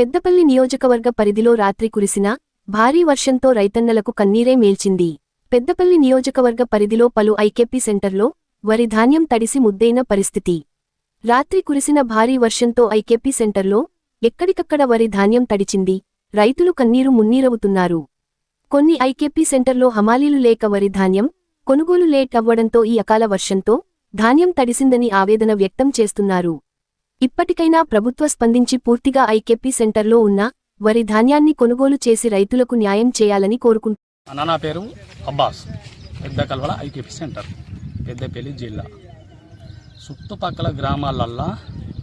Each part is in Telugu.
పెద్దపల్లి నియోజకవర్గ పరిధిలో రాత్రి కురిసిన భారీ వర్షంతో రైతన్నలకు కన్నీరే మేల్చింది. పెద్దపల్లి నియోజకవర్గ పరిధిలో పలు ఐకేపీ సెంటర్లో వరి ధాన్యం తడిసి ముద్దైన పరిస్థితి. రాత్రి కురిసిన భారీ వర్షంతో ఐకేపీ సెంటర్లో ఎక్కడికక్కడ వరి ధాన్యం తడిచింది. రైతులు కన్నీరు మున్నీరవుతున్నారు. కొన్ని ఐకేపీ సెంటర్లో హమాలీలు లేక వరి ధాన్యం కొనుగోలు లేట్ అవ్వడంతో ఈ అకాల వర్షంతో ధాన్యం తడిసిందని ఆవేదన వ్యక్తం చేస్తున్నారు. ఇప్పటికైనా ప్రభుత్వ స్పందించి పూర్తిగా ఐకెపి సెంటర్లో ఉన్న వరి ధాన్యాన్ని కొనుగోలు చేసి రైతులకు న్యాయం చేయాలని కోరుకుంటున్నారు నా పేరు అబ్బాస్. పెద్ద కల్వల ఐకేపీ సెంటర్ పెద్దపల్లి జిల్లా. చుట్టుపక్కల గ్రామాలల్లో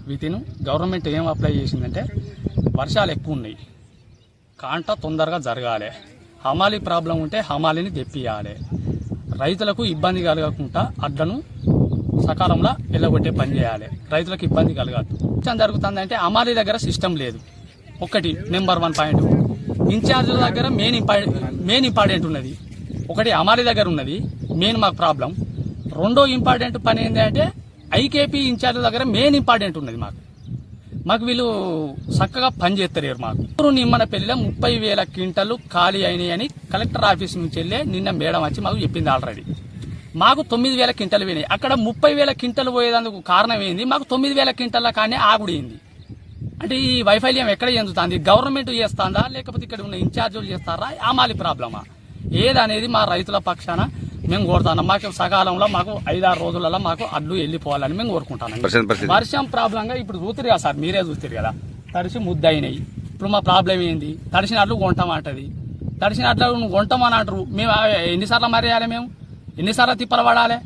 వీటిని గవర్నమెంట్ ఏం అప్లై చేసిందంటే వర్షాలు ఎక్కువ ఉన్నాయి. కాంట తొందరగా జరగాలి. హమాలి ప్రాబ్లం ఉంటే హమాలిని తెప్పియాలి. రైతులకు ఇబ్బంది కలగకుండా అడ్లను సకాలంలో వెళ్ళగొట్టే పని చేయాలి. రైతులకు ఇబ్బంది కలగదు ఏం జరుగుతుందంటే అమాలి దగ్గర సిస్టమ్ లేదు. ఒకటి నెంబర్ వన్ పాయింట్. ఇన్ఛార్జీల దగ్గర మెయిన్ ఇంపార్టెంట్ మెయిన్ ఇంపార్టెంట్ ఉన్నది. ఒకటి అమాలి దగ్గర ఉన్నది. మెయిన్ మాకు ప్రాబ్లం. రెండో ఇంపార్టెంట్ పని ఏంటంటే ఐకేపీ ఇన్ఛార్జీల దగ్గర మెయిన్ ఇంపార్టెంట్ ఉన్నది మాకు. మాకు వీళ్ళు చక్కగా పని చేస్తారు మాకు. ఊరు నిమ్మన పెళ్ళిలో ముప్పై వేల క్వింటలు ఖాళీ అయినాయని కలెక్టర్ ఆఫీస్ నుంచి వెళ్ళే నిన్న మేడం వచ్చి మాకు చెప్పింది ఆల్రెడీ. మాకు తొమ్మిది వేల క్వింటలు పోయినాయి. అక్కడ ముప్పై వేల క్వింటలు పోయేందుకు కారణం ఏంది? మాకు తొమ్మిది వేల క్వింటల కానీ ఆగుడైంది అంటే ఈ వైఫల్యం ఎక్కడ చెందుతుంది? గవర్నమెంట్ చేస్తుందా? లేకపోతే ఇక్కడ ఉన్న ఇన్ఛార్జీలు చేస్తారా? అమాలి ప్రాబ్లమా? ఏదనేది మా రైతుల పక్షాన మేము కోరుతాను మాకు సకాలంలో మాకు ఐదారు రోజులలో మాకు అడ్లు వెళ్ళిపోవాలని మేము కోరుకుంటాను పరిస్థితి? వర్షం ప్రాబ్లంగా ఇప్పుడు చూస్తారు కదా సార్ మీరే చూస్తారు కదా. తడిసి ముద్దయినాయి. ఇప్పుడు మా ప్రాబ్లం ఏంది? తడిసిన అడ్లు కొంటామంటది. తడిసిన అడ్లు కొంటామని అంటారు. మేము ఆ ఎన్నిసార్లు మరేయాలి మేము? ఎన్నిసార్లు తిప్పలు పడాలి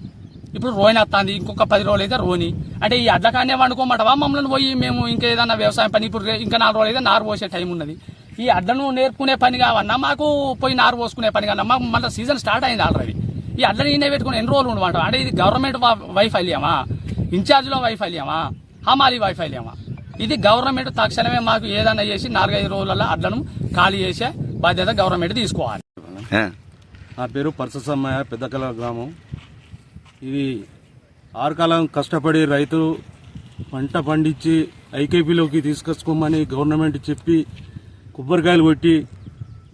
ఇప్పుడు రోని వస్తుంది ఇంకొక పది రోజులు అయితే రోని అంటే ఈ అడ్ల వండుకోమంటావా? మమ్మల్ని పోయి మేము ఇంకా ఏదైనా వ్యవసాయం పని ఇప్పుడు ఇంకా నాలుగు రోజులు అయితే నారు పోసే టైం ఉన్నది. ఈ అడ్లను నేర్పుకునే పని కావన్నా మాకు పోయి నారు పోసుకునే పని కానీ మాకు మళ్ళీ సీజన్ స్టార్ట్ అయింది ఆల్రెడీ ఈ అడ్లని ఈయన పెట్టుకుని ఎన్ని రోజులు ఉండమంటాం అంటే ఇది గవర్నమెంట్ వైఫల్యమా ఇన్ఛార్జ్లో వైఫల్యమా హమాలి వైఫల్యమా ఇది గవర్నమెంట్ తక్షణమే మాకు ఏదన్నా చేసి నాలుగైదు రోజులలో అడ్లను ఖాళీ చేసే బాధ్యత గవర్నమెంట్ తీసుకోవాలి. నా పేరు పరససమ్మయ్య పెద్దకల గ్రామం. ఇది ఆరుకాలం కష్టపడి రైతు పంట పండించి ఐకేపీలోకి తీసుకొచ్చుకోమని గవర్నమెంట్ చెప్పి కొబ్బరికాయలు కొట్టి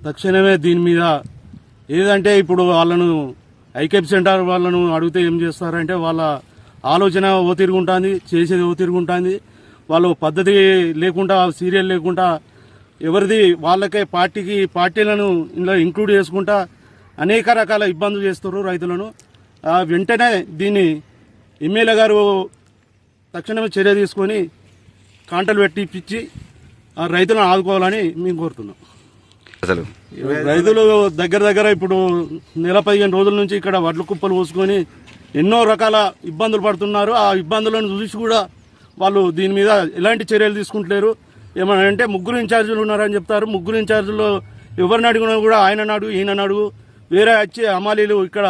తక్షణమే దీని మీద ఏదంటే ఇప్పుడు వాళ్ళను ఐకేపీ సెంటర్ వాళ్ళను అడిగితే ఏం చేస్తారంటే వాళ్ళ ఆలోచన ఓ తిరుగుంటుంది చేసేది ఓ తిరుగుంటుంది వాళ్ళు పద్ధతి లేకుండా సీరియల్ లేకుండా ఎవరిది వాళ్ళకే పార్టీకి పార్టీలను ఇందులో ఇంక్లూడ్ చేసుకుంటా అనేక రకాల ఇబ్బందులు చేస్తారు రైతులను. ఆ, వెంటనే దీన్ని ఎమ్మెల్యే గారు తక్షణమే చర్య తీసుకొని కాంటలు పెట్టిపించి ఆ రైతులను ఆదుకోవాలని మేము కోరుతున్నాం. అసలు రైతులు దగ్గర దగ్గర ఇప్పుడు నెల పదిహేను రోజుల నుంచి ఇక్కడ వడ్ల కుప్పలు పోసుకొని ఎన్నో రకాల ఇబ్బందులు పడుతున్నారు. ఆ ఇబ్బందులను చూసి కూడా వాళ్ళు దీని మీద ఎలాంటి చర్యలు తీసుకుంటలేరు. ఏమన్నా అంటే ముగ్గురు ఇన్ఛార్జీలు ఉన్నారని చెప్తారు. ముగ్గురు ఇన్ఛార్జీల్లో ఎవరిని అడిగినా కూడా ఆయన అడుగు ఈయన అడుగు వేరే వచ్చి అమాలీలు ఇక్కడ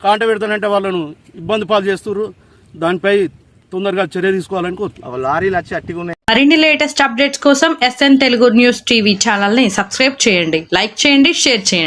కాంట పెడతానంటే వాళ్ళను ఇబ్బంది పాలు చేస్తున్నారు దానిపై తొందరగా చర్య తీసుకోవాలని లారీలు వచ్చి అట్టిగా ఉన్నాయి. మరిన్ని లేటెస్ట్ అప్డేట్స్ కోసం ఎస్ఎన్ తెలుగు న్యూస్ టీవీ ఛానల్ని సబ్స్క్రైబ్ చేయండి. లైక్ చేయండి షేర్ చేయండి.